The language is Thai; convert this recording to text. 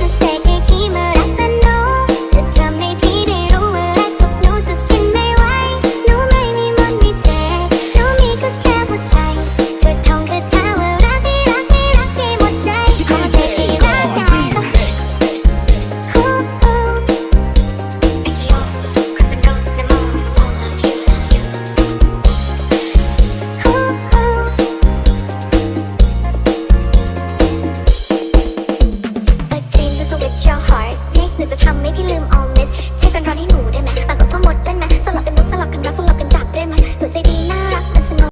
to take เผื่อจะทำให้พี่ลืม all miss ใช่แฟนเราให้หนู